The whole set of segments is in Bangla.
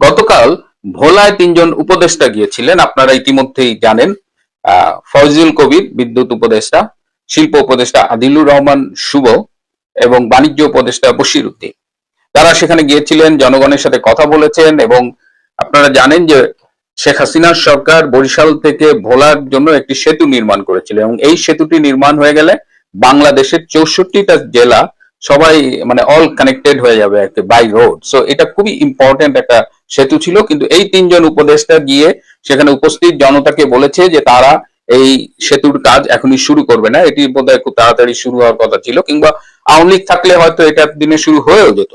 গতকাল ভোলায় তিনজন উপদেষ্টা গিয়েছিলেন, আপনারা ইতিমধ্যেই জানেন ফয়জুল কবির, বিদ্যুৎ উপদেষ্টা, শিল্প উপদেষ্টা আদিলুর রহমান শুভ এবং বাণিজ্য উপদেষ্টা বশির উদ্দিন তারা সেখানে গিয়েছিলেন, জনগণের সাথে কথা বলেছেন এবং আপনারা জানেন যে শেখ হাসিনার সরকার বরিশাল থেকে ভোলার জন্য একটি সেতু নির্মাণ করেছিল এবং এই সেতুটি নির্মাণ হয়ে গেলে বাংলাদেশের চৌষট্টিটা জেলা সবাই মানে অল কানেক্টেড হয়ে যাবে বাই রোড সো এটা খুবই ইম্পর্টেন্ট একটা সেতু ছিল, কিন্তু এই তিনজন উপদেষ্টা গিয়ে সেখানে উপস্থিত জনতাকে বলেছে যে তারা এই সেতুর কাজ এখনই শুরু করবে না। এটি বোধহয় খুব তাড়াতাড়ি শুরু হওয়ার কথা ছিল, কিংবা আওয়ামী লীগ থাকলে হয়তো এটা দিনে শুরু হয়েও যেত।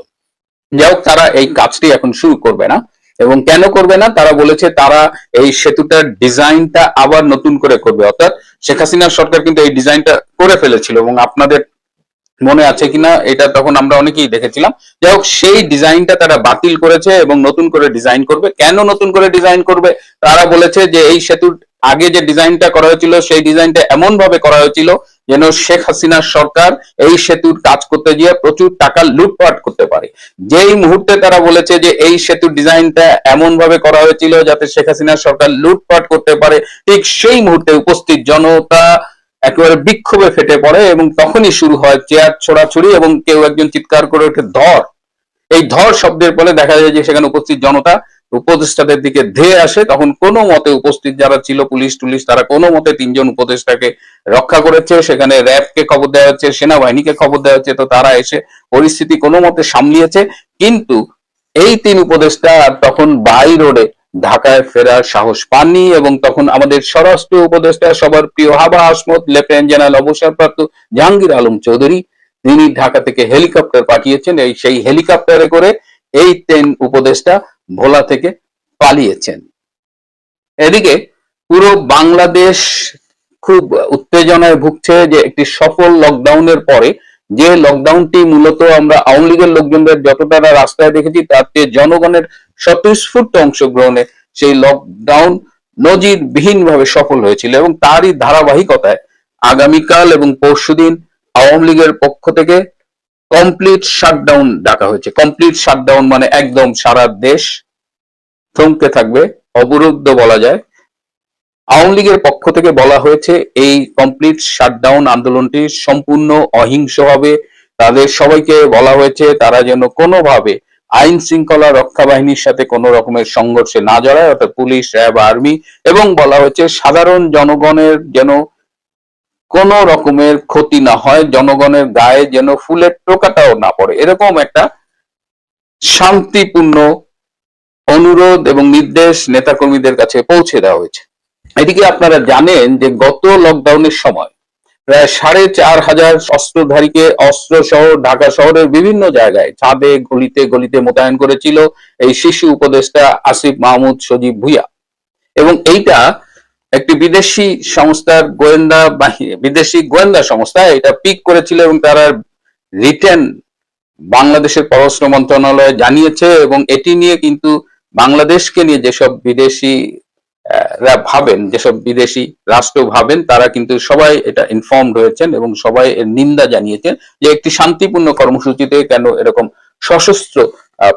যাই হোক, তারা এই কাজটি এখন শুরু করবে না। এবং কেন করবে না? তারা বলেছে তারা এই সেতুটার ডিজাইনটা আবার নতুন করে করবে। অর্থাৎ শেখ হাসিনার সরকার কিন্তু এই ডিজাইনটা করে ফেলেছিল এবং আপনাদের মনে আছে কিনা, এটা তখন আমরা অনেকেই দেখেছিলাম। যাই হোক, সেই ডিজাইনটা তারা বাতিল করেছে এবং নতুন করে ডিজাইন করবে। কেন নতুন করে ডিজাইন করবে? তারা বলেছে যে এই সেতুর আগে যে ডিজাইনটা করা হয়েছিল, সেই ডিজাইনটা এমন ভাবে করা হয়েছিল যেন শেখ হাসিনার সরকার এই সেতুর কাজ করতে গিয়ে প্রচুর টাকা লুটপাট করতে পারে। যেই মুহূর্তে তারা বলেছে যে এই সেতুর ডিজাইনটা এমন ভাবে করা হয়েছিল যাতে শেখ হাসিনার সরকার লুটপাট করতে পারে, ঠিক সেই মুহূর্তে উপস্থিত জনতা একেবারে বিক্ষোভে ফেটে পড়ে এবং তখনই শুরু হয় চেয়ার ছোড়াছুড়ি এবং কেউ একজন চিৎকার করে ওঠে ধর। এই ধর শব্দের ফলে দেখা যায় যে সেখানে উপস্থিত জনতা উপদেষ্টাদের দিকে ধেয়ে আসে। তখন কোনো মতে উপস্থিত যারা ছিল, পুলিশ টুলিশ, তারা কোনো মতে তিনজন উপদেষ্টাকে রক্ষা করেছে। সেখানে র্যাবকে খবর দেওয়া হচ্ছে, সেনাবাহিনীকে খবর দেওয়া হচ্ছে, তো তারা এসে পরিস্থিতি কোনো মতে সামলিয়েছে। কিন্তু এই তিন উপদেষ্টা তখন বাই রোডে ঢাকায় ফেরার সাহস পাননি এবং তখন আমাদের স্বরাষ্ট্র উপদেষ্টা, সবার প্রিয় হাবা আসমত, লেফটেন্যান্ট জেনারেল অবসরপ্রাপ্ত জাহাঙ্গীর আলম চৌধুরী, তিনি ঢাকা থেকে হেলিকপ্টার পাঠিয়েছেন। এই সেই হেলিকপ্টারে করে এই তিন উপদেষ্টা ভোলা থেকে পালিয়েছেন। এদিকে পুরো বাংলাদেশ খুব উত্তেজনায় ভুগছে যে একটি সফল লকডাউনের পরে যে লকডাউনটি মূলত আমরা আওয়ামী লীগের লোকজনদের যতটা রাস্তায় দেখেছি তার চেয়ে জনগণের স্বতঃস্ফূর্ত অংশগ্রহণে সেই লকডাউন নজিরবিহীন ভাবে সফল হয়েছিল এবং তারই ধারাবাহিকতায় আগামীকাল এবং পরশুদিন আওয়ামী লীগের পক্ষ থেকে কমপ্লিট শাটডাউন ডাকা হয়েছে। কমপ্লিট শাটডাউন মানে একদম সারা দেশ থমকে থাকবে, অবরুদ্ধ বলা যায়। আওয়ামী লীগের পক্ষ থেকে বলা হয়েছে, এই কমপ্লিট শাটডাউন আন্দোলনটি সম্পূর্ণ অহিংস হবে তাদের সবাইকে বলা হয়েছে, তারা যেন কোনোভাবে আইন শৃঙ্খলা রক্ষা বাহিনীর সাথে কোনো রকমের সংঘর্ষে না জড়ায়, অর্থাৎ পুলিশ, র্যাব, আর্মি এবং বলা হয়েছে সাধারণ জনগণের যেন কোনো রকমের ক্ষতি না হয়, জনগণের গায়ে যেন ফুলের টোকাটাও না পড়ে। এরকম একটা শান্তিপূর্ণ অনুরোধ এবং নির্দেশ নেতাকর্মীদের কাছে পৌঁছে দেওয়া হয়েছে। এদিকে আপনারা জানেন যে গত লকডাউনের সময় প্রায় সাড়ে চার হাজার অস্ত্রধারীকে অস্ত্র সহ ঢাকা শহরের বিভিন্ন জায়গায় ছাদে, গলিতে গলিতে মোতায়েন করেছিল এই শিশু উপদেষ্টা আসিফ মাহমুদ সজীব ভুইয়া। এবং এইটা একটি বিদেশি সংস্থার গোয়েন্দা বাহিনী বিদেশি গোয়েন্দা সংস্থা, এটা পিক করেছিল এবং তারা রিটেন বাংলাদেশের পররাষ্ট্র মন্ত্রণালয় জানিয়েছে এবং এটি নিয়ে কিন্তু বাংলাদেশকে নিয়ে যেসব বিদেশি ভাবেন, যেসব বিদেশি রাষ্ট্র ভাবেন, তারা কিন্তু সবাই এটা ইনফর্মড হয়েছেন এবং সবাই এর নিন্দা জানিয়েছেন যে একটি শান্তিপূর্ণ কর্মসূচিতে কেন এরকম সশস্ত্র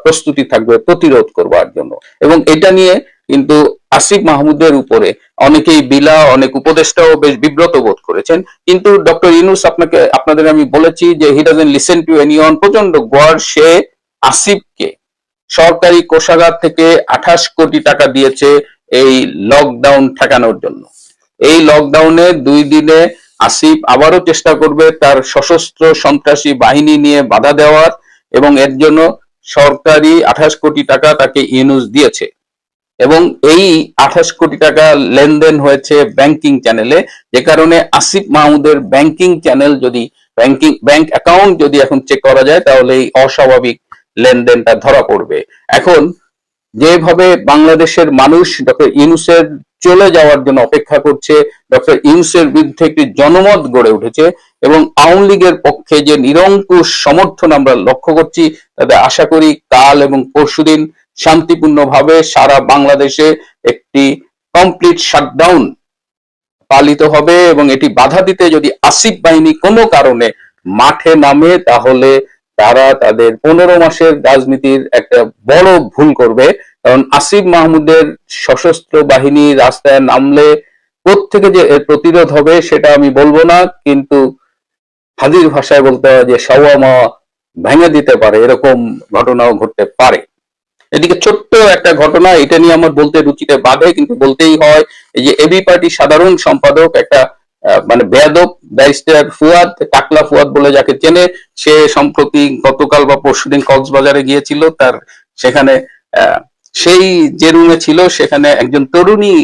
প্রস্তুতি থাকবে, প্রতিরোধ করবার জন্য। এবং এটা নিয়ে কিন্তু আসিফ মাহমুদের উপরে অনেকেই বিলা, অনেক উপদেষ্টাও বেশ বিব্রত বোধ করেছেন। কিন্তু ডক্টর ইনুস আপনাকে, আপনাদের আমি বলেছি যে he doesn't listen to anyone প্রচণ্ড গড় সে আসিফকে সরকারি কোষাগার থেকে আঠাশ কোটি টাকা দিয়েছে এই লকডাউন ঠেকানোর জন্য। এই লকডাউনে দুই দিনে আসিফ আবারও চেষ্টা করবে তার সশস্ত্র সন্ত্রাসী বাহিনী নিয়ে বাধা দেওয়ার এবং এর জন্য সরকারি আঠাশ কোটি টাকা তাকে ইউনুস দিয়েছে। এবং এই আঠাশ কোটি টাকা লেনদেন হয়েছে ব্যাংকিং চ্যানেলে যে কারণে আসিফ মাহমুদের ব্যাংকিং চ্যানেল যদি ব্যাংকিং ব্যাংক অ্যাকাউন্ট যদি এখন চেক করা যায়, তাহলে এই অস্বাভাবিক লেনদেনটা ধরা পড়বে। এখন যেভাবে বাংলাদেশের মানুষ ডক্টর ইউনুসের চলে যাওয়ার জন্য অপেক্ষা করছে, ডক্টর ইউনুসের বিরুদ্ধে একটি জনমত গড়ে উঠেছে এবং আওয়ামী লীগের পক্ষে যে নিরঙ্কুশ সমর্থন আমরা লক্ষ্য করছি, তাতে আশা করি কাল এবং পরশুদিন শান্তিপূর্ণভাবে সারা বাংলাদেশে একটি কমপ্লিট শাটডাউন পালিত হবে এবং এটি বাধা দিতে যদি আসিফ বাহিনী কোনো কারণে মাঠে নামে, তাহলে তারা তাদের পনেরো মাসের রাজনীতির একটা বড় ভুল করবে। কারণ আসিফ মাহমুদের সশস্ত্র বাহিনী রাস্তায় নামলে থেকে যে প্রতিরোধ হবে সেটা আমি বলব না, কিন্তু হাজির ভাষায় বলতে হয় যে সাওয়া মাওয়া ভেঙে দিতে পারে, এরকম ঘটনাও ঘটতে পারে। এদিকে ছোট্ট একটা ঘটনা, এটা নিয়ে আমার বলতে রুচিতে বাধে, কিন্তু বলতেই হয়, এই যে এবি পার্টির সাধারণ সম্পাদক একটা মানে বেয়াদব ব্যারিস্টার ফুয়াদ, টাকলা ফুয়াদ বলে যাকে চেনে, সে সম্প্রতি গতকাল বা পরশুদিন কক্সবাজারে গিয়েছিল। তার সেখানে সেই যে রুমে ছিল, সেখানে একজন তরুণী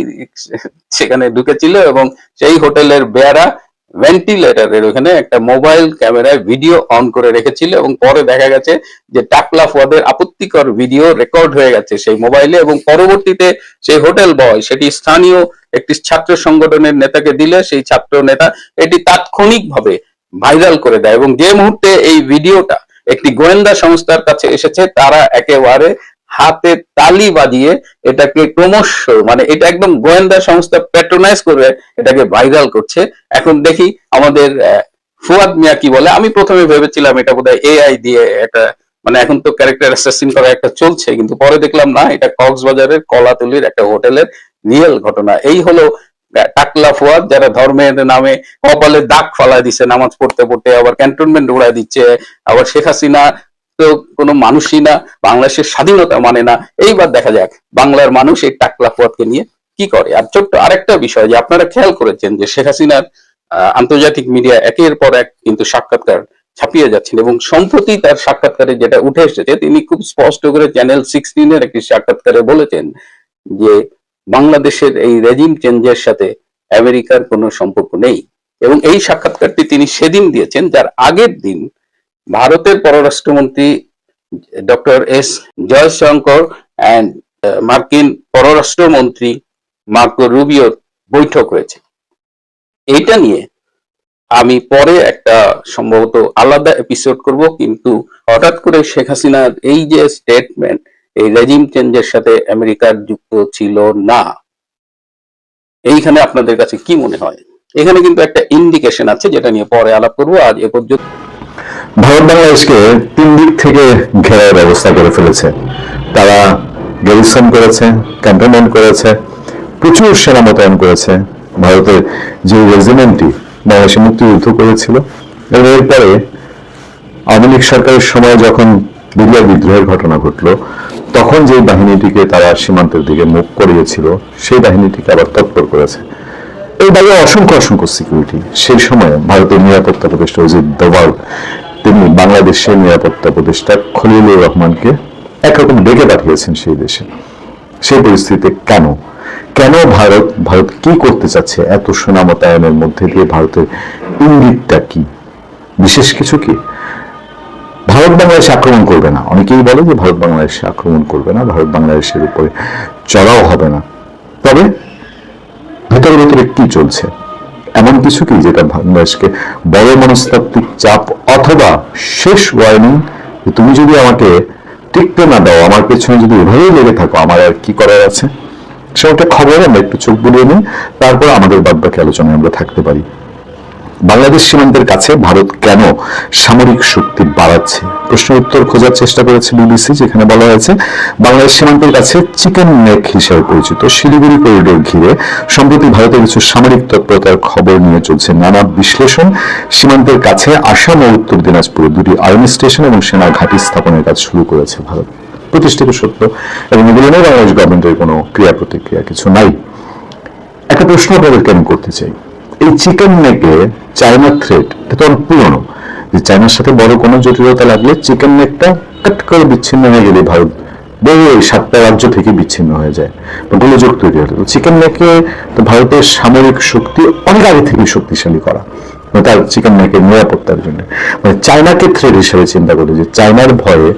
সেখানে ঢুকেছিল এবং সেই হোটেলের বেয়ারা ভেন্টিলেটরের ওখানে একটা মোবাইল ক্যামেরায় ভিডিও অন করে রেখেছিল এবং পরে দেখা গেছে যে টাকলা ফুয়াদের আপত্তিকর ভিডিও রেকর্ড হয়ে গেছে সেই মোবাইলে এবং পরবর্তীতে সেই হোটেল বয় সেটি স্থানীয় একটি ছাত্র সংগঠনের নেতাকে দিলে, সেই ছাত্র নেতা এটি তাৎক্ষণিকভাবে ভাইরাল করে দেয় এবং যে মুহূর্তে এই ভিডিওটা একটি গোয়েন্দা সংস্থার কাছে এসেছে, তারা একেবারে হাতে তালি বাজিয়ে এটাকে ক্রমশ মানে এটা একদম গোয়েন্দা সংস্থা প্যাট্রোনাইজ করে এটাকে ভাইরাল করছে। এখন দেখি আমাদের ফুয়াদ মিয়া কি বলে? আমি প্রথমে ভেবেছিলাম এটা বোধহয় এআই দিয়ে এটা মানে এখন তো ক্যারেক্টার অ্যাসাসিন করা একটা চলছে, কিন্তু পরে দেখলাম না, এটা কক্সবাজারের কলাতলির একটা হোটেলের রিয়েল ঘটনা। এই হলো টাকলা ফুয়াদ, যারা ধর্মের নামে কপালে দাগ ফালা দিচ্ছে নামাজ পড়তে পড়তে আবার ক্যান্টনমেন্ট উড়ায় দিচ্ছে, আবার শেখ হাসিনা কোনো মানুষই না, বাংলাদেশের স্বাধীনতা মানে না। এইবার দেখা যাক, বাংলার মানুষ এই টাকলা ফুয়াদকে নিয়ে কি করে। আর ছোট্ট আরেকটা বিষয় যে আপনারা খেয়াল করেছেন যে শেখ হাসিনার আন্তর্জাতিক মিডিয়া একের পর এক কিন্তু সাক্ষাৎকার ছাপিয়ে যাচ্ছেন এবং সম্প্রতি তার সাক্ষাৎকারে যেটা উঠে এসেছে, তিনি খুব স্পষ্ট করে চ্যানেল সিক্সটিনের একটি সাক্ষাৎকারে বলেছেন যে বাংলাদেশের এই রেজিম চেঞ্জের সাথে আমেরিকার কোনো সম্পর্ক নেই। এবং এই সাক্ষাৎকারটি তিনি সেদিন দিয়েছেন, যার আগের দিন ভারতের পররাষ্ট্রমন্ত্রী, ডক্টর এস জয়শঙ্কর অ্যান্ড মার্কিন পররাষ্ট্রমন্ত্রী মার্কো রুবিওর বৈঠক হয়েছে। এইটা নিয়ে আমি পরে একটা সম্ভবত আলাদা এপিসোড করব, কিন্তু হঠাৎ করে শেখ হাসিনার এই যে স্টেটমেন্ট এই রেজিম চেঞ্জের সাথে আমেরিকার যুক্ত ছিল না। এইখানে আপনাদের কাছে কি মনে হয়? এখানে কিন্তু একটা ইন্ডিকেশন আছে, যেটা নিয়ে পরে আলাপ করব। আজ এ পর্যন্ত ভারত বাংলাদেশকে তিন দিক থেকে ঘেরার ব্যবস্থা করে ফেলেছে। তারা গ্যারিসন করেছে ক্যান্টনমেন্ট করেছে, প্রচুর সেনা মোতায়েন করেছে। ভারতের যে রেজিমেন্টটি বাংলাদেশে মুক্তিযুদ্ধ করেছিল। এবং এরপরে আওয়ামী লীগ সরকারের সময় যখন বিডিআর বিদ্রোহের ঘটনা ঘটলো, তখন যে বাহিনীটিকে তারা সীমান্তের দিকে মুখ করিয়েছিল, সেই বাহিনীটিকে আবার তৎপর করেছে। এই বাইরে অসংখ্য অসংখ্য সিকিউরিটি সেই সময় ভারতের নিরাপত্তা উপদেষ্টা অজিত দোভাল, তিনি বাংলাদেশের নিরাপত্তা উপদেষ্টা খলিলুর রহমানকে একরকম ডেকে পাঠিয়েছেন সেই দেশে। সেই পরিস্থিতিতে কেন? কেন ভারত ভারত কি করতে চাচ্ছে? এত সোনা মোতায়েনের মধ্যে দিয়ে ভারতের ইঙ্গিতটা কি? বিশেষ কিছু কি? ভারত বাংলাদেশ আক্রমণ করবে না। অনেকেই বলে যে ভারত বাংলাদেশে আক্রমণ করবে না, ভারত বাংলাদেশের উপরে চড়াও হবে না। তবে ভেতরে ভেতরে কি চলছে? এমন কিছু কি যেটা বাংলাদেশকে বড় মনস্তাত্ত্বিক চাপ অথবা শেষ ওয়ার্নিং তুমি যদি আমাকে টিকতে না দাও, আমার পেছনে যদি এভাবেই লেগে থাকো, আমার আর কি করার আছে? সে সেটা খবর আমরা একটু চোখ বুলিয়ে নিই, তারপর আমাদের বাদ বাকি আলোচনায় আমরা থাকতে পারি। বাংলাদেশ সীমান্তের কাছে ভারত কেন সামরিক শক্তি বাড়াচ্ছে? প্রশ্ন উত্তর খোঁজার চেষ্টা করেছে বিবিসি, যেখানে বলা হয়েছে, বাংলাদেশ সীমান্তের কাছে চিকেন নেক হিসেবে পরিচিত শিলিগুড়ি করিডোর ঘিরে সম্প্রতি ভারতের কিছু সামরিক তৎপরতার খবর নিয়ে চলছে নানা বিশ্লেষণ। সীমান্তের কাছে আসাম ও উত্তর দিনাজপুরে দুটি আর্মি স্টেশন এবং সেনা ঘাঁটি স্থাপনের কাজ শুরু করেছে ভারত। প্রতিষ্ঠিত সত্য এবং এগুলো নিয়ে বাংলাদেশ গভর্নমেন্টের কোনো ক্রিয়া প্রতিক্রিয়া কিছু নাই। একটা প্রশ্ন আপনাদেরকে আমি করতে চাই। এই চিকেন নেকে চায়না থ্রেড এটা অনেক পুরনো। যে চায়নার সাথে বড় কোনো জটিলতা লাগলে চিকেন নেকটা কাট করে বিচ্ছিন্ন হয়ে গেলে ভারত বহু এই সাতটা রাজ্য থেকে বিচ্ছিন্ন হয়ে যায় গোলযোগ তৈরি হলো চিকেন নেকে তো ভারতের সামরিক শক্তি অনেক আগে থেকে শক্তিশালী করা। তার চিকেন নেকের নিরাপত্তার জন্য। মানে চায়নাকে থ্রেড হিসেবে চিন্তা করে যে চায়নার ভয়ে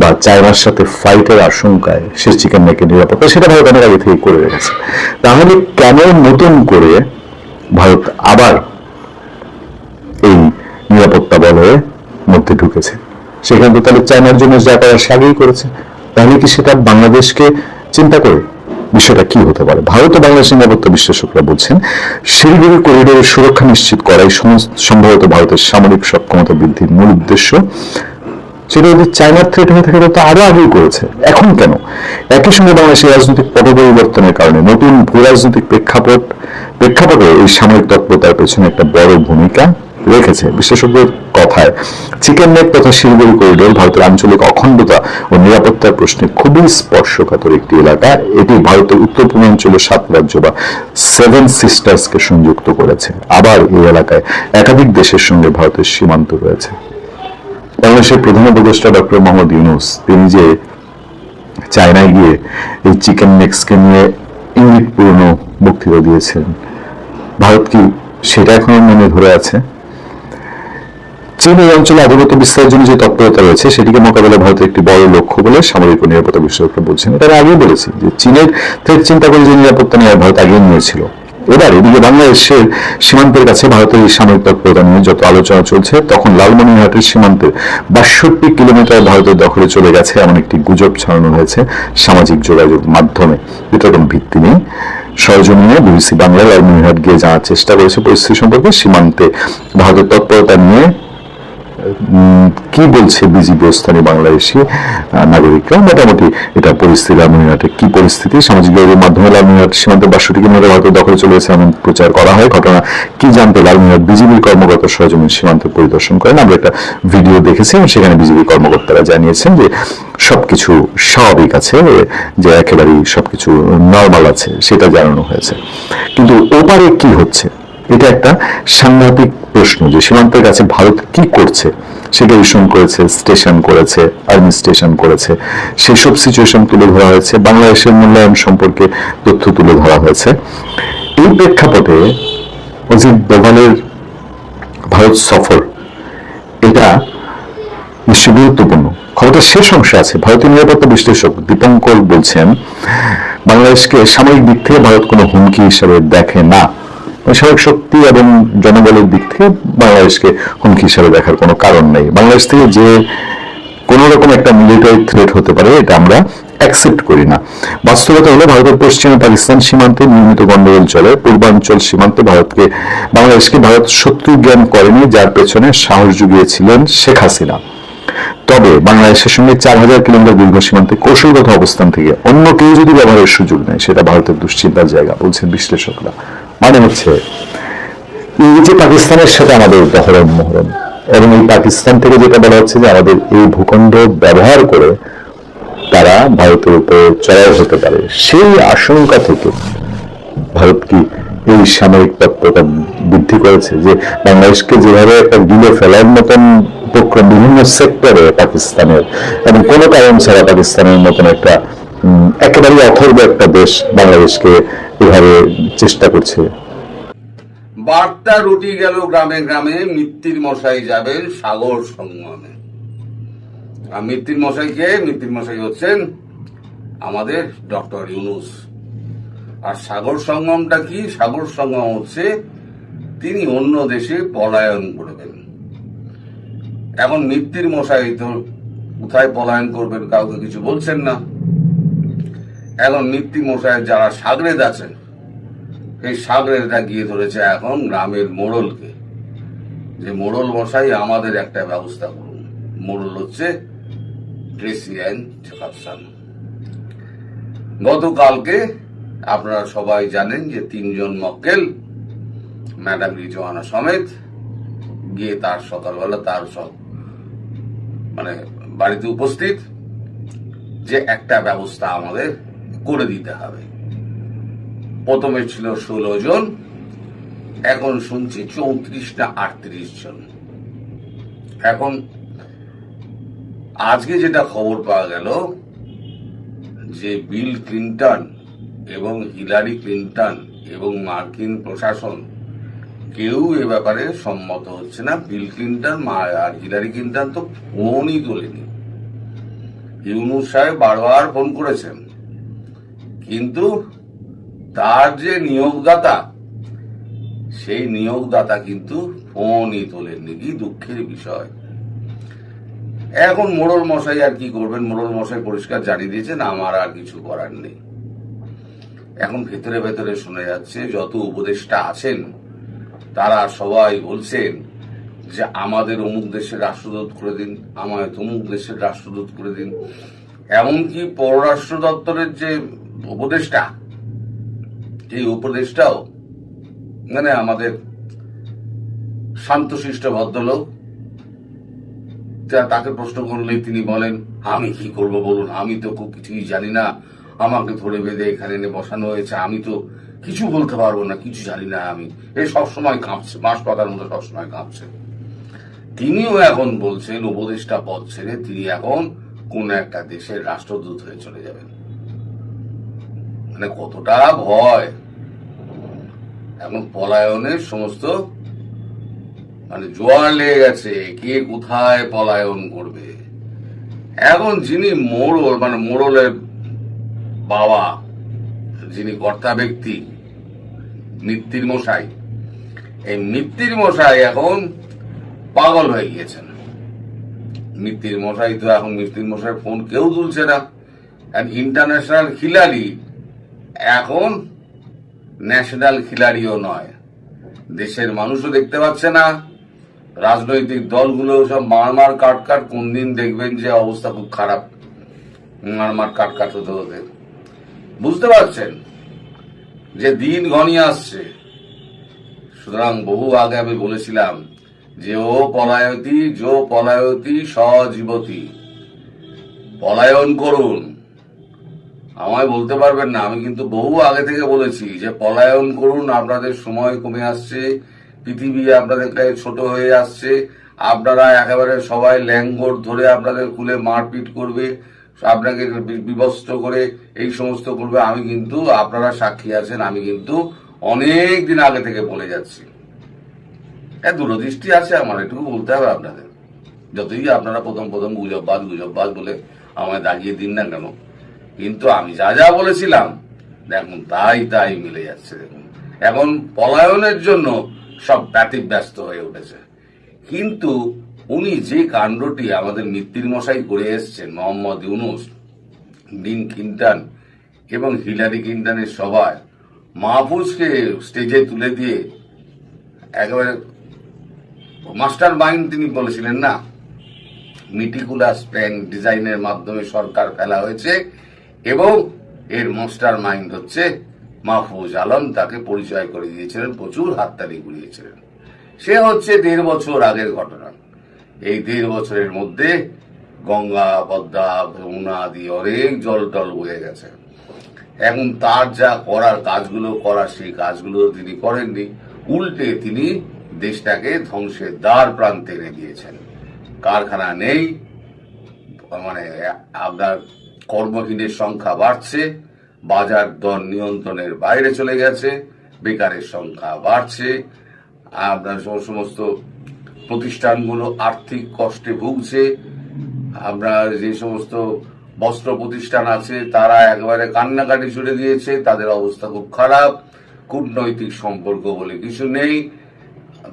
বা চায়নার সাথে ফাইটের আশঙ্কায় সে চিকেন নেকের নিরাপত্তা সেটা ভারত অনেক আগে থেকে করে রেখেছে। তাহলে কেন নতুন করে ভারত আবার এই নিরাপত্তা বলয়ের মধ্যে ঢুকেছে। সেখানে তো তাহলে চায়নার জন্য যা করার সে আগেই করেছে। তাহলে কি সেটা বাংলাদেশকে চিন্তা করে বিষয়টা কি হতে পারে? ভারত ও বাংলাদেশের নিরাপত্তা বিশ্লেষকরা বলছেন, শিলিগুড়ি করিডোরের সুরক্ষা নিশ্চিত করাই সম্ভবত ভারতের সামরিক সক্ষমতা বৃদ্ধির মূল উদ্দেশ্য। সেটা যদি চায়নার থ্রেট হয়ে থাকে তো আরও আগেই করেছে। এখন কেন? একই সঙ্গে বাংলাদেশের রাজনৈতিক পট পরিবর্তনের কারণে নতুন ভূ রাজনৈতিক প্রেক্ষাপট প্রেক্ষাপটে এই সামরিক তৎপরতার পেছনে একটা বড় ভূমিকা রেখেছে। বিশেষজ্ঞের কথায়, চিকেন নেক তথা শিলিগুড়ি করিডোর ভারতের আঞ্চলিক অখণ্ডতা ও নিরাপত্তার প্রশ্নে খুবই স্পর্শকাতর একটি এলাকা। এটি ভারতের উত্তর পূর্বাঞ্চলের সাত রাজ্য বা সেভেন সিস্টার্সকে সংযুক্ত করেছে। আবার এই এলাকায় একাধিক দেশের সঙ্গে ভারতের সীমান্ত রয়েছে। বাংলাদেশের প্রধান উপদেষ্টা ডক্টর মোহাম্মদ ইউনুস, তিনি যে চায়নায় গিয়ে এই চিকেন নেক্সকে নিয়ে ইঙ্গিতপূর্ণ বক্তৃতা দিয়েছেন। ভারত কি সেটা এখনও মনে ধরে আছে? চীন এই অঞ্চলে আধিপত্য বিস্তারের জন্য যে তৎপরতা রয়েছে, সেটিকে মোকাবেলা ভারতের একটি বড় লক্ষ্য বলে সামরিক ও নিরাপত্তা বিশেষজ্ঞরা বলছেন। তারা আগেও বলেছে যে চীনের থেকে চিন্তা করে যে নিরাপত্তা নিয়ে ভারত আগেই নিয়েছিল এবার এদিকে বাংলাদেশের সীমান্তের কাছে ভারতের এই সামরিক তৎপরতা নিয়ে যত আলোচনা চলছে, তখন লালমনিরহাটের সীমান্তের বাষট্টি কিলোমিটার ভারতের দখলে চলে গেছে এমন একটি গুজব ছড়ানো হয়েছে সামাজিক যোগাযোগ মাধ্যমে। এটা কোনো ভিত্তি নেই। সরজমিনে বিবিসি বাংলা লালমনিরহাট গিয়ে জানার চেষ্টা করেছে পরিস্থিতি সম্পর্কে। সীমান্তে ভারতের তৎপরতা নিয়ে কি বলছে বিজিবি ও স্থানীয় বাংলাদেশি নাগরিকরা? মোটামুটি এটা পরিস্থিতি লালমিনহাটে কি পরিস্থিতি? সামাজিক যোগাযোগের মাধ্যমে লালমিনহাট সীমান্তে বাষট্টি কিলোমিটার ভারতের দখলে চলে গেছে এমন প্রচার করা হয়। ঘটনা কি জানতে লালমিনহাট বিজিবির কর্মকর্তা সরজমিন সীমান্ত পরিদর্শন করেন। আমরা একটা ভিডিও দেখেছি এবং সেখানে বিজিবি কর্মকর্তারা জানিয়েছেন যে সবকিছু স্বাভাবিক আছে, যে একেবারেই সবকিছু নর্মাল আছে, সেটা জানানো হয়েছে। কিন্তু ওপারে কি হচ্ছে? এটা একটা সাংঘাতিক প্রশ্ন যে সীমান্তের কাছে ভারত কি করছে? সেটা ইস্যুন করেছে স্টেশন করেছে আর্মি স্টেশন করেছে। সেসব সিচুয়েশন তুলে ধরা হয়েছে। বাংলাদেশের মূল্যায়ন সম্পর্কে তথ্য তুলে ধরা হয়েছে। এই প্রেক্ষাপটে অজিত দোভালের ভারত সফর, এটা নিশ্চয় গুরুত্বপূর্ণ। খবরটা শেষ অংশে আছে ভারতীয় নিরাপত্তা বিশ্লেষক দীপঙ্কর বলছেন, বাংলাদেশকে সামরিক দিক থেকে ভারত কোনো হুমকি হিসাবে দেখে না। সামরিক শক্তি এবং জনবলের দিক থেকে বাংলাদেশকে হুমকি হিসাবে দেখার কোনো কারণ নেই। বাংলাদেশ থেকে যে কোন রকম একটা মিলিটারি থ্রেট হতে পারে, এটা আমরা অ্যাকসেপ্ট করি না। বাস্তবতা হলো ভারতের পশ্চিমে পাকিস্তান সীমান্তে নিয়মিত গন্ডগোল চলে। পূর্বাঞ্চল সীমান্তে ভারতকে, বাংলাদেশকে ভারত শত্রু জ্ঞান করেনি, যার পেছনে সাহস জুগিয়েছিলেন শেখ হাসিনা। তবে বাংলাদেশের সঙ্গে চার হাজার কিলোমিটার দীর্ঘ সীমান্তে কৌশলগত অবস্থান থেকে অন্য কেউ যদি ব্যবহারের সুযোগ নেয়, সেটা ভারতের দুশ্চিন্তার জায়গা, বলছেন বিশ্লেষকরা। মানে হচ্ছে এই যে পাকিস্তানের সাথে আমাদের দহরম মহরম, এবং এই পাকিস্তান থেকে যেটা বলা হচ্ছে যে আমাদের এই ভূখণ্ড ব্যবহার করে তারা ভারতের উপর চড়াও হতে পারে। সেই আশঙ্কা থেকে ভারত কি এই সামরিক তৎপরতা বৃদ্ধি করেছে যে বাংলাদেশকে যেভাবে একটা গিলে ফেলার মতন উপক্রম বিভিন্ন সেক্টরে পাকিস্তানের, এবং কোনো কারণ ছাড়া পাকিস্তানের মতন একটা একেবারে অথর্ব একটা দেশ বাংলাদেশকে এভাবে চেষ্টা করছে। বার্তা রুটি গেল গ্রামে গ্রামে, মিত্তির মশাই যাবেন সাগর সঙ্গমে আর মিত্তির মশাই কে? মিত্তির মশাই হচ্ছেন আমাদের ডক্টর ইউনুস। আর সাগর সঙ্গমটা কি? সাগর সঙ্গম হচ্ছে তিনি অন্য দেশে পলায়ন করবেন। এখন মিত্তির মশাই তো কোথায় পলায়ন করবেন, কাউকে কিছু বলছেন না। এখন মিত্তি মশাই যারা সাগরেদ আছেন, এই সাগরেরটা গিয়ে ধরেছে এখন গ্রামের মোড়লকে। যে মোড়ল মশাই, আমাদের একটা ব্যবস্থা করুন। মোড়ল হচ্ছে গতকালকে আপনারা সবাই জানেন যে তিনজন মক্কেল, ম্যাডাম রিজওয়ানা সমেত, গিয়ে তার সকালবেলা তার সব মানে বাড়িতে উপস্থিত যে একটা ব্যবস্থা আমাদের করে দিতে হবে। প্রথমে ছিল ষোলো জন, এখন শুনছি চৌত্রিশ না আটত্রিশ জন। এখন আজকে যেটা খবর পাওয়া গেল, যে বিল ক্লিন্টন এবং হিলারি ক্লিন্টন এবং মার্কিন প্রশাসন কেউ এ ব্যাপারে সম্মত হচ্ছে না। বিল ক্লিন্টন আর হিলারি ক্লিন্টন তো ফোনই তোলেনি। ইউনুস সাহেব বারবার ফোন করেছেন। কিন্তু তার যে নিয়োগদাতা, সেই নিয়োগদাতা কিন্তু ফোনই তোলেননি। কি দুঃখের বিষয়। এখন মোড়ল মশাই আর কি করবেন? মোড়ল মশাই পরিষ্কার জানিয়ে দিয়েছেন, আমার আর কিছু করার নেই। এখন ভেতরে ভেতরে শোনা যাচ্ছে, যত উপদেষ্টা আছেন, তারা সবাই বলছেন যে, আমাদের অমুক দেশের রাষ্ট্রদূত করে দিন, আমায় তমুক দেশের রাষ্ট্রদূত করে দিন। এমনকি পররাষ্ট্র দপ্তরের যে উপদেষ্টা, এই উপদেষ্টাও মানে আমাদের শান্তশিষ্ট ভদ্রলোক তাকে প্রশ্ন করলেই তিনি বলেন, আমি কি করব বলুন? আমি তো খুব কিছুই জানি না। আমাকে ধরে বেঁধে এখানে এনে বসানো হয়েছে। আমি তো কিছু বলতে পারব না, কিছু জানি না আমি। এ সবসময় কাঁপছে বাঁশ পাতার মতো সবসময় কাঁপছে। তিনিও এখন বলছেন, উপদেষ্টা পদ ছেড়ে তিনি এখন কোন একটা দেশের রাষ্ট্রদূত হয়ে চলে যাবেন। মানে কতটা ভয়। এখন পলায়নের সমস্ত মানে জোয়ার লেগে গেছে, কে কোথায় পলায়ন করবে? এখন যিনি মোড়ল মানে মোড়লের বাবা, যিনি কর্তা ব্যক্তি, মিত্তির মশাই, এই মিত্তির মশাই এখন পাগল হয়ে গিয়েছেন। মিত্তির মশাই তো এখন, মিত্তির মশাই ফোন কেউ তুলছে না। ইন্টারন্যাশনাল খিলাড়ি এখন ন্যাশনাল খিলাড়িও নয়। দেশের মানুষও দেখতে পাচ্ছে না। রাজনৈতিক দলগুলো সব মারমার কাট কাট কোন দিন দেখবেন যে অবস্থা খুব খারাপ। মারমার কাট কাট হতে হতে। বুঝতে পারছেন যে দিন ঘনিয়ে আসছে। সুতরাং বহু আগে আমি বলেছিলাম যে ও পলায়তী, যো পলায়তী, সজীবতী। পলায়ন করুন। আমায় বলতে পারবেন না, আমি কিন্তু বহু আগে থেকে বলেছি যে পলায়ন করুন, আপনাদের সময় কমে আসছে, পৃথিবী আপনাদের কাছে ছোট হয়ে আসছে, আপনারা একেবারে সবাই ল্যাঙ্গর ধরে আপনাদের কুলে মারপিট করবে, আপনাকে বি- বিবস্ত্র করে এই সমস্ত করবে, আমি কিন্তু, আপনারা সাক্ষী আছেন, আমি কিন্তু অনেক দিন আগে থেকে বলে যাচ্ছি। হ্যাঁ দূরদৃষ্টি আছে আমার, এটুকু বলতে হবে আপনাদের। যতই আপনারা প্রথম প্রথম গুজববাজ গুজববাজ বলে আমায় দাগিয়ে দিন না কেন কিন্তু আমি যা যা বলেছিলাম, দেখুন, তাই তাই মিলে যাচ্ছে, দেখুন। এখন পলায়নের জন্য সব ব্যতিব্যস্ত হয়ে উঠেছে। কিন্তু উনি যে কাণ্ডটি আমাদের মৃত্যুর মশাই করে এসছেন, মোহাম্মদ ইউনুস বিন কিন্টান এবং হিলারি কিন্টানের সভায়, মাহফুজকে স্টেজে তুলে দিয়ে একেবারে মাস্টার মাইন্ড তিনি বলেছিলেন, না মিটিকুলাস প্ল্যান ডিজাইনের মাধ্যমে সরকার ফেলা হয়েছে এবং এর মাস্টার মাইন্ড হচ্ছে মাহফুজ আলম, তাকে পরিচয় করে দিয়েছিলেন, প্রচুর হাততালি ঘুরিয়েছিলেন। সে হচ্ছে দেড় বছর আগের ঘটনা। এই দেড় বছরের মধ্যে গঙ্গা, পদ্মা, যমুনা আদি অনেক জল টল বয়ে গেছে। এখন তার যা করার কাজগুলো করার সেই কাজগুলো তিনি করেননি। উল্টে তিনি দেশটাকে ধ্বংসের দ্বার প্রান্তে এনে দিয়েছেন। কারখানা নেই মানে আপনার কর্মহীনের সংখ্যা বাড়ছে, বাজার দর নিয়ন্ত্রণের বাইরে চলে গেছে, বেকারের সংখ্যা বাড়ছে আপনার সমস্ত প্রতিষ্ঠানগুলো আর্থিক কষ্টে ভুগছে আপনার যে সমস্ত বস্ত্র প্রতিষ্ঠান আছে, তারা একেবারে কান্নাকাটি ছুড়ে দিয়েছে, তাদের অবস্থা খুব খারাপ, কূটনৈতিক সম্পর্ক বলে কিছু নেই,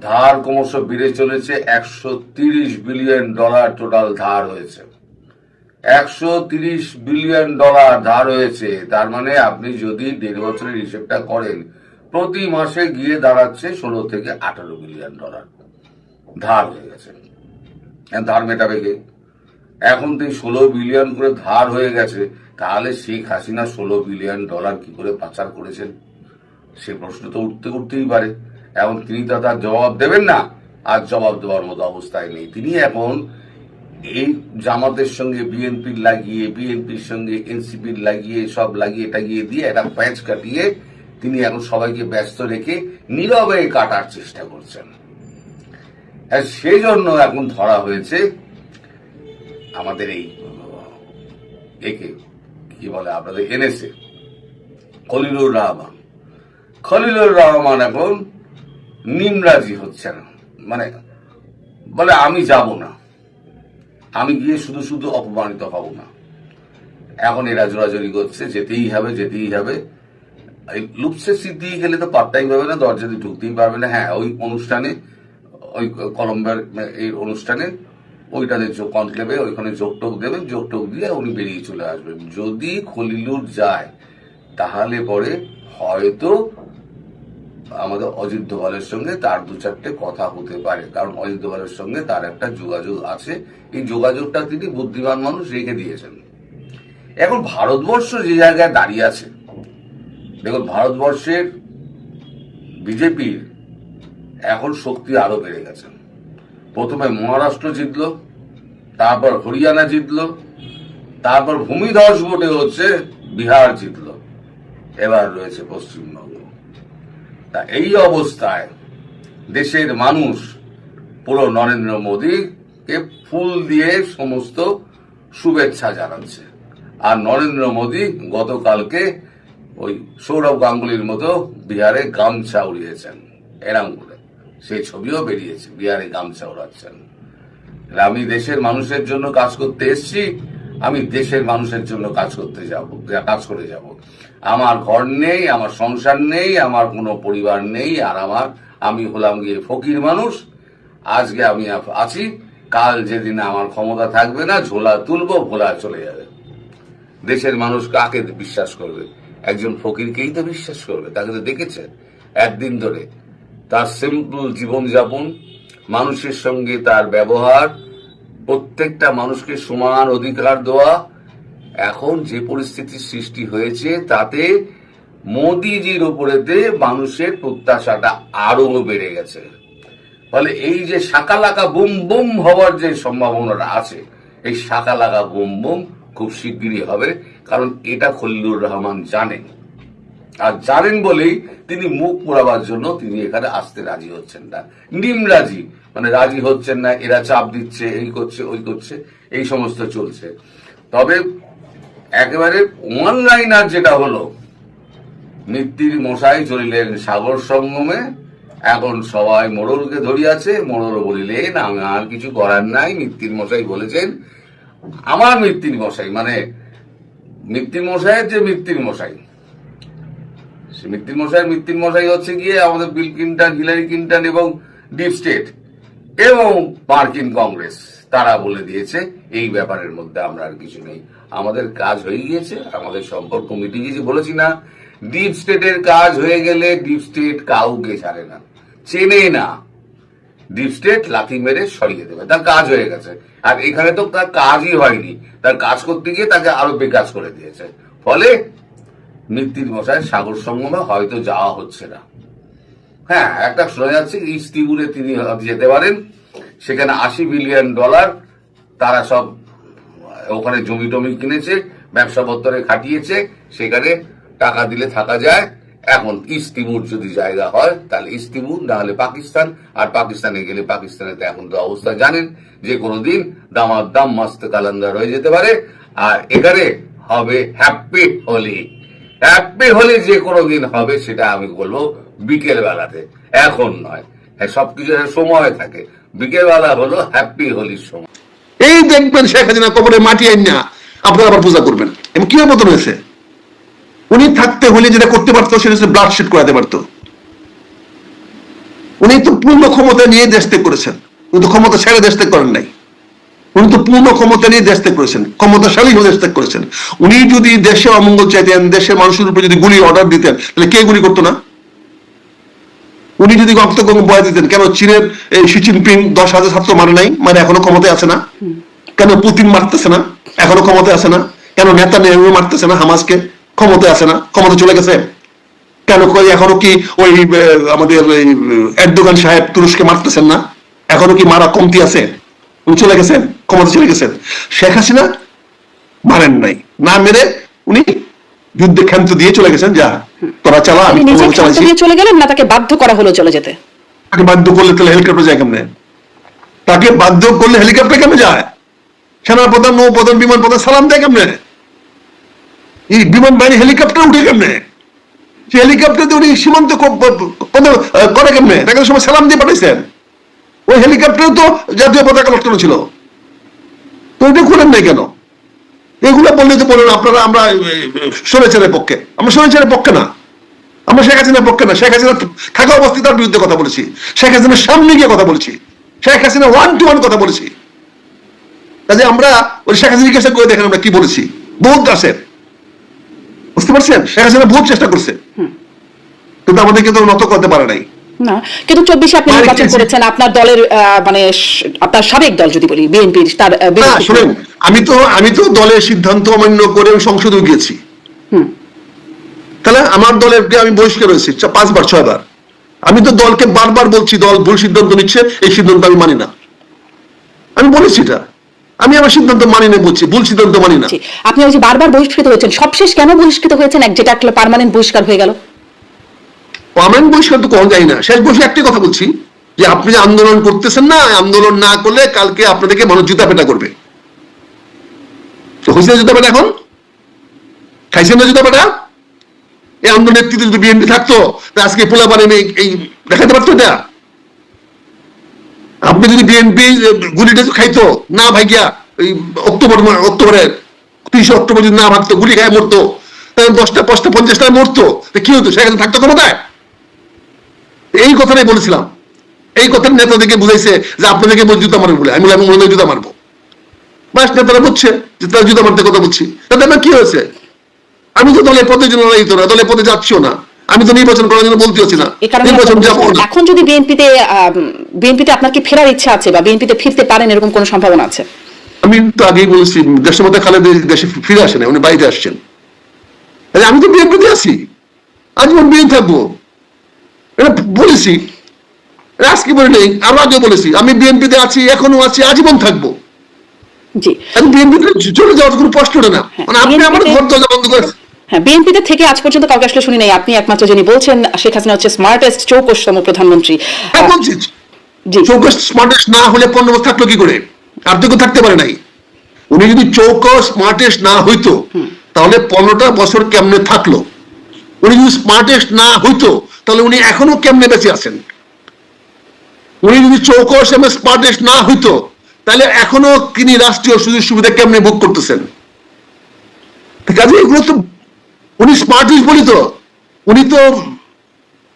ধার ক্রমশ বেড়ে চলেছে, একশো বিলিয়ন ডলার টোটাল ধার হয়েছে। একশো তিরিশ বিলিয়ন ডলার ধার হয়েছে তার মানে আপনি যদি দেড় বছরের হিসেবটা করেন, প্রতি মাসে গিয়ে দাঁড়াচ্ছে ষোলো থেকে আঠারো বিলিয়ন ডলার। ধার হয়ে গেছে। ধার মেটাবে কে? এখন তো ষোলো বিলিয়ন করে ধার হয়ে গেছে, তাহলে শেখ হাসিনা ষোলো বিলিয়ন ডলার কি করে পাচার করেছেন? সে প্রশ্ন তো উঠতে উঠতেই পারে। এখন তিনি তো তার জবাব দেবেন না, আর জবাব দেওয়ার মতো অবস্থায় নেই। তিনি এখন এই জামাতের সঙ্গে বিএনপির লাগিয়ে বিএনপির সঙ্গে এনসিপির লাগিয়ে, সব লাগিয়ে টাগিয়ে দিয়ে একটা প্যাচ কাটিয়ে তিনি এখন সবাইকে ব্যস্ত রেখে নীরবে কাটার চেষ্টা করছেন। সেই জন্য এখন ধরা হয়েছে আমাদের এই, একে, কি বলে আপনাদের এনেছে খলিলুর রহমান। খলিলুর রহমান এখন নিমরাজি হচ্ছে না মানে বলে আমি যাব না। আমি গিয়ে শুধু শুধু অপমানিত হব না। এখন এরা জোরাজোরি করছে, যেতেই হবে যেতেই হবে। এই লুপসে সিদ্ধি গেলে তো পাত্তাই পাবে না দরজা দিয়ে ঢুকতেই পারবে না। হ্যাঁ ওই অনুষ্ঠানে, ওই কলম্বার এই অনুষ্ঠানে, ওইটাতে কনক্লেভে ওইখানে যোগ টোক দেবেন যোগ টোক দিয়ে উনি বেরিয়ে চলে আসবেন। যদি খলিলুর যায়, তাহলে পরে হয়তো আমাদের অজিত দোভালের সঙ্গে তার দু চারটে কথা হতে পারে। কারণ অজিত দোভালের সঙ্গে তার একটা যোগাযোগ আছে। এই যোগাযোগটা তিনি বুদ্ধিমান মানুষ রেখে দিয়েছেন। এখন ভারতবর্ষ যে জায়গায় দাঁড়িয়ে আছে, দেখুন, ভারতবর্ষের বিজেপির এখন শক্তি আরও বেড়ে গেছে। প্রথমে মহারাষ্ট্র জিতলো, তারপর হরিয়ানা জিতলো, তারপর ভূমিধস ভোটে হচ্ছে বিহার জিতলো। এবার রয়েছে পশ্চিমবঙ্গ। তা এই অবস্থায় দেশের মানুষ পুরো নরেন্দ্র মোদীকে ফুল দিয়ে সমস্ত শুভেচ্ছা জানাচ্ছে। আর নরেন্দ্র মোদী গতকালকে ওই সৌরভ গাঙ্গুলির মতো বিহারে গামছা উড়িয়েছেন, এরাম করে। সেই ছবিও বেরিয়েছে, বিহারে গামছা উড়াচ্ছেন। আমি দেশের মানুষের জন্য কাজ করতে এসেছি আমি দেশের মানুষের জন্য কাজ করতে যাব, কাজ করে যাব। আমার ঘর নেই, আমার সংসার নেই, আমার কোনো পরিবার নেই, আর আমার, আমি হলাম গিয়ে ফকির মানুষ। আজকে আমি আছি, কাল যেদিন আমার ক্ষমতা থাকবে না, ঝোলা তুলবো, ভোলা চলে যাবে। দেশের মানুষ কাকে বিশ্বাস করবে? একজন ফকিরকেই তো বিশ্বাস করবে, তাকে তো দেখেছে একদিন ধরে। তার সিম্পল জীবনযাপন, মানুষের সঙ্গে তার ব্যবহার প্রত্যেকটা মানুষকে সমান অধিকার দেওয়া। এখন যে পরিস্থিতির সৃষ্টি হয়েছে, তাতে মোদিজির উপরেতে মানুষের প্রত্যাশাটা আরও বেড়ে গেছে। ফলে এই যে শাকালাকা বুম বুম হওয়ার যে সম্ভাবনাটা আছে, এই শাকালাকা বুম বুম খুব শিগগিরই হবে, কারণ এটা খল্লুর রহমান জানেন। আর জানেন বলেই তিনি মুখ পোড়াবার জন্য তিনি এখানে আসতে রাজি হচ্ছেন না। নিম রাজি মানে রাজি হচ্ছেন না, এরা চাপ দিচ্ছে, এই করছে, ওই করছে, এই সমস্ত চলছে। তবে একেবারে ওয়ান লাইনার যেটা হলো মিত্তির মশাই চলিলেন সাগর সঙ্গমে, এখন সবাই মোড়লকে ধরিয়াছে, মোড়ল বলিলেন, আমি আর কিছু করার নাই মিত্তির মশাই বলেছেন। আমার মিত্তির মশাই মানে মিত্তির মশাইয়ের যে মিত্তির মশাই মিত্তির মশাই মিত্তির মশাই হচ্ছে গিয়ে আমাদের বিল ক্লিন্টন হিলারি ক্লিন্টন এবং ডিপ স্টেট এবং মার্কিন কংগ্রেস। তারা বলে দিয়েছে, এই ব্যাপারের মধ্যে আমরা আর কিছু নেই। আমাদের কাজ হয়ে গিয়েছে, আমাদের সম্পর্ক মিটে গিয়েছে। বলেছি না, ডিপ স্টেটের কাজ হয়ে গেলে ডিপ স্টেট কাউকে ছাড়ে না, চেনে না। ডিপ স্টেট লাথি মেরে সরিয়ে দেবে, তার কাজ হয়ে গেছে। আর এখানে তো তার কাজই হয়নি, তার কাজ করতে গিয়ে তাকে আরও বেকাজ করে দিয়েছে। ফলে মৃত্যুর মশায় সাগর সঙ্গমে হয়তো যাওয়া হচ্ছে না। হ্যাঁ একটা শোনা যাচ্ছে ইস্তিবুলে তিনি যেতে পারেন। সেখানে আশি বিলিয়ন ডলার তারা সব, ওখানে জমি টমি কিনেছে, ব্যবসা পত্রে খাটিয়েছে, সেখানে টাকা দিলে থাকা যায়। এখন ইস্তিমুর যদি জায়গা হয়, তাহলে ইস্তিমুর না হলে পাকিস্তান। আর পাকিস্তানে গেলে পাকিস্তানেতে এখন তো অবস্থা জানেন যে কোনো দিন দামার দাম মাস্ত কালান্দার হয়ে যেতে পারে। আর এখানে হবে হ্যাপি হোলি। হ্যাপি হোলি যে কোনো দিন হবে সেটা আমি বলব বিকেল বেলাতে এখন নয়। হ্যাঁ সবকিছু সময় থাকে। বিকেল বেলা হলো হ্যাপি হোলির সময়। এই দেখবেন শেখ হাসিনা কবরে মাটি আইন না, আপনারা আবার পূজা করবেন। এবং কীভাবে মতন হয়েছে উনি থাকতে হলে যেটা করতে পারতো, সেটা হচ্ছে ব্লাড শিট করাতে পারতো। উনি তো পূর্ণ ক্ষমতা নিয়ে দেশ ত্যাগ করেছেন। উনি তো ক্ষমতা ছেড়ে দেশ ত্যাগ করেন নাই। উনি তো পূর্ণ ক্ষমতা নিয়ে দেশ ত্যাগ করেছেন, ক্ষমতাশালী হয়ে দেশ ত্যাগ করেছেন। উনি যদি দেশে অমঙ্গল চাইতেন, দেশের মানুষের উপরে যদি গুলি অর্ডার দিতেন, তাহলে কে গুলি করতো না? উনি যদি রক্তগঙ্গ বয়া দিতেন, কেন চীনের এই শি জিনপিং দশ হাজার ছাত্র মারে নাই? মানে এখনও ক্ষমতায় আছে না? কেন পুতিন মারতেছে না? এখনও ক্ষমতায় আছে না? কেন নেতা নেহরু মারতেছে না হামাসকে? ক্ষমতায় আছে না? ক্ষমতা চলে গেছে? কেন এখনও কি ওই আমাদের এরদোগান সাহেব তুরস্কে মারতেছেন না? এখনও কি মারা কমতি আছে? উনি চলে গেছেন? ক্ষমতা চলে গেছেন। শেখ হাসিনা মারেন নাই। না মেরে উনি যুদ্ধে ক্ষান্ত দিয়ে চলে গেছেন যা তোরা চালা আমি চলে গেলেন না তাকে বাধ্য করা হলো চলে যেতে? তাকে বাধ্য করলে তাহলে হেলিকপ্টার যায় কেমনে? তাকে বাধ্য করলে হেলিকপ্টার কেমনে যায়? সেনা প্রধান নৌ প্রধান বিমান প্রধান সালাম দেয় কেমনে? এই বিমান বাহিনী হেলিকপ্টার উঠে কেমনে? সে হেলিকপ্টার দিয়ে উনি সীমান্ত করে কেমনে? তাকে সময় সালাম দিয়ে পাঠাইছেন। ওই হেলিকপ্টার তো জাতীয় পতাকা লটকানো ছিল তো এটা করেন নাই কেন? এগুলো বললে তো বলেন আপনারা আমরা শোনেছেনের পক্ষে। আমরা শোনেছেনের পক্ষে না। আমরা শেখ হাসিনার পক্ষে না। শেখ হাসিনা থাকা অবস্থায় তার বিরুদ্ধে কথা বলেছি। শেখ হাসিনার সামনে গিয়ে কথা বলেছি। Sheikh Hasina one to one কথা বলেছি। কাজে আমরা ওই শেখ হাসিনা জিজ্ঞাসা করে দেখেন আমরা কি বলেছি। বহুত গাছের বুঝতে পারছেন? শেখ হাসিনা বহুত চেষ্টা করছে। কিন্তু আমাদেরকে তো নত করতে পারে নাই। না। কিন্তু চব্বিশে আপনি নির্বাচন করেছেন আপনার দলের মানে আপনার সাবেক দল যদি বলি বিএনপির তার শোনেন আমি তো আমি তো দলের সিদ্ধান্ত অমান্য করে সংসদেও গিয়েছি। তাহলে আমার দলের আমি বহিষ্কার হয়েছি পাঁচবার ছয়বার। আমি তো দলকে বারবার বলছি দল ভুল সিদ্ধান্ত নিচ্ছে এই সিদ্ধান্ত আমি মানি না। আমি বলেছি এটা। আমি আমার সিদ্ধান্ত মানি না বলছি ভুল সিদ্ধান্ত মানি না। আপনি বারবার বহিষ্কৃত হয়েছেন সবশেষ কেন বহিষ্কৃত হয়েছেন? এক যেটা একটা পার্মানেন্ট বহিষ্কার হয়ে গেল। পার্মানেন্ট বহিষ্কার তো কখন যাই না। শেষ বসে একটি কথা বলছি, যে আপনি যে আন্দোলন করতেছেন না আন্দোলন না করলে কালকে আপনাদেরকে মানুষ জুতা পেটা করবে। হয়েছে জুতা পেটা এখন? খাইছেন না জুতা পেটা? এই আন্দোলন নেতৃত্বে যদি বিএনপি থাকতো, তা আজকে পোলা পারে এই দেখাতে পারতো এটা? আপনি যদি বিএনপি গুলিটা খাইতো, না ভাইগিয়া, এই অক্টোবর অক্টোবরে, তিরিশে অক্টোবর যদি না ভাবতো গুলি খায় মরতো দশটা, পাঁচটা পঞ্চাশটা মরতো কি হতো? সেখানে থাকতো ক্ষমতায়? এই কথাটাই বলেছিলাম। এই কথা নেতাদেরকে বুঝাইছে যে আপনাদেরকে বল জুতা মারবো বলে। আমি বললাম, আমি মনে জুতা মারবো। বাস নেতারা বুঝছে যে তারা জুতা মারতে কথা বলছি। তাতে আমার কি হয়েছে? আমি তো দলের পদের জন্য লড়াই না দলের পদে যাচ্ছিও না। আমি তো নির্বাচন করার জন্য বলতে হচ্ছি না। নির্বাচন যাব না। এখন যদি বিএনপিতে বিএনপিতে আপনার কি ফেরার ইচ্ছা আছে বা বিএনপিতে ফিরতে পারেন এরকম কোনো সম্ভাবনা আছে? আমি তো আগেই বলেছি দেশের মধ্যে খালেদ দেশে ফিরে আসেন উনি বাইরে আসছেন। আমি তো বিএনপিতে আছি। আজীবন বিএন থাকব। এটা বলেছি। আজকে বলে নেই আরও আগে বলেছি। আমি বিএনপিতে আছি এখনও আছি আজীবন থাকব। আমি বিএনপিতে চলে যাওয়ার কোনো প্রশ্ন না। হ্যাঁ, মানে আপনি আমার BNP ঘর দরজা বন্ধ করে হ্যাঁ বিএনপিতে থেকে আজ পর্যন্ত কাউকে আসলে শুনি নাই। আপনি একমাত্র যিনি বলছেন শেখ হাসিনা হচ্ছে স্মার্টেস্ট চৌকশতম প্রধানমন্ত্রী। হ্যাঁ বলছি। চৌকস স্মার্টেস্ট না হলে পনেরো বছর থাকল কি করে? আর তো থাকতে পারে নাই। উনি যদি চৌকস স্মার্টেস্ট না হইতো তাহলে পনেরোটা বছর কেমনে থাকল? উনি যদি স্মার্টেস্ট না হইতো, তাহলে উনি এখনও কেমনে বেঁচে আছেন? উনি যদি চৌকস এবং স্মার্টেস্ট না হইতো, তাহলে এখনও তিনি রাষ্ট্রীয় সুযোগ সুবিধা কেমনে ভোগ করতেছেন? কাজে এগুলো তো উনি স্মার্টেস্ট বলি তো, উনি তো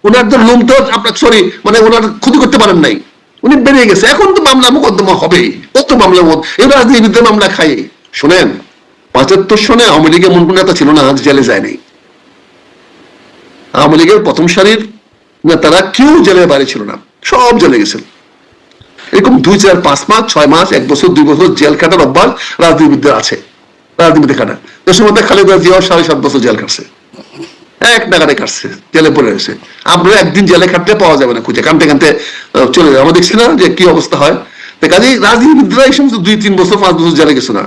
ওনার তো লোম তো আপনার সরি মানে ওনার ক্ষতি করতে পারেন নাই। উনি বেরিয়ে গেছে। এখন তো মামলা মোকদ্দমা হবেই কত মামলা মত- এই রাজনীতিবিদে মামলা খাই শোনেন, পঁচাত্তর সনে আওয়ামী লীগের কোন নেতা ছিল না জেলে যায়নি আওয়ামী লীগের প্রথম সারির নেতারা কেউ জেলের বাইরে ছিল না, সব জেলে গেছেন এরকম দুই চার, পাঁচ মাস, ছয় মাস, এক বছর, দুই বছর জেল কাটার অভ্যাস রাজনীতিবিদদের আছে রাজনীতিতে কাটা। দেশের মধ্যে খালেদা জিয়াও সাড়ে সাত বছর জেল কাটছে। এক নাগারে কাটছে, জেলে পড়ে রয়েছে। আপনারা একদিন জেলে কাটতে পাওয়া যাবে না, খুঁজে কানতে কানতে চলে যাবে। আমরা দেখছি না যে কি অবস্থা হয়। তো কাজেই রাজনীতিবিদরা এই সমস্ত দুই, তিন বছর, পাঁচ বছর জেলে গেছে না।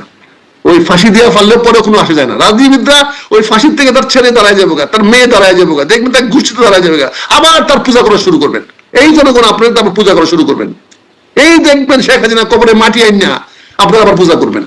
ওই ফাঁসি দিয়ে ফাললে পরে কোনো আসে যায় না। রাজনীতিবিদরা ওই ফাঁসির থেকে তার ছেলে দাঁড়ায় যাব তার মেয়ে দাঁড়ায় যাব দেখবেন তার গোষ্ঠীতে দাঁড়ায় যাবে আবার তার পূজা করা শুরু করবেন। এই জনগণ আপনারা তারপর পূজা করা শুরু করবেন। এই দেখবেন শেখ হাসিনা কবরে মাটি আইন না, আপনারা আবার পূজা করবেন।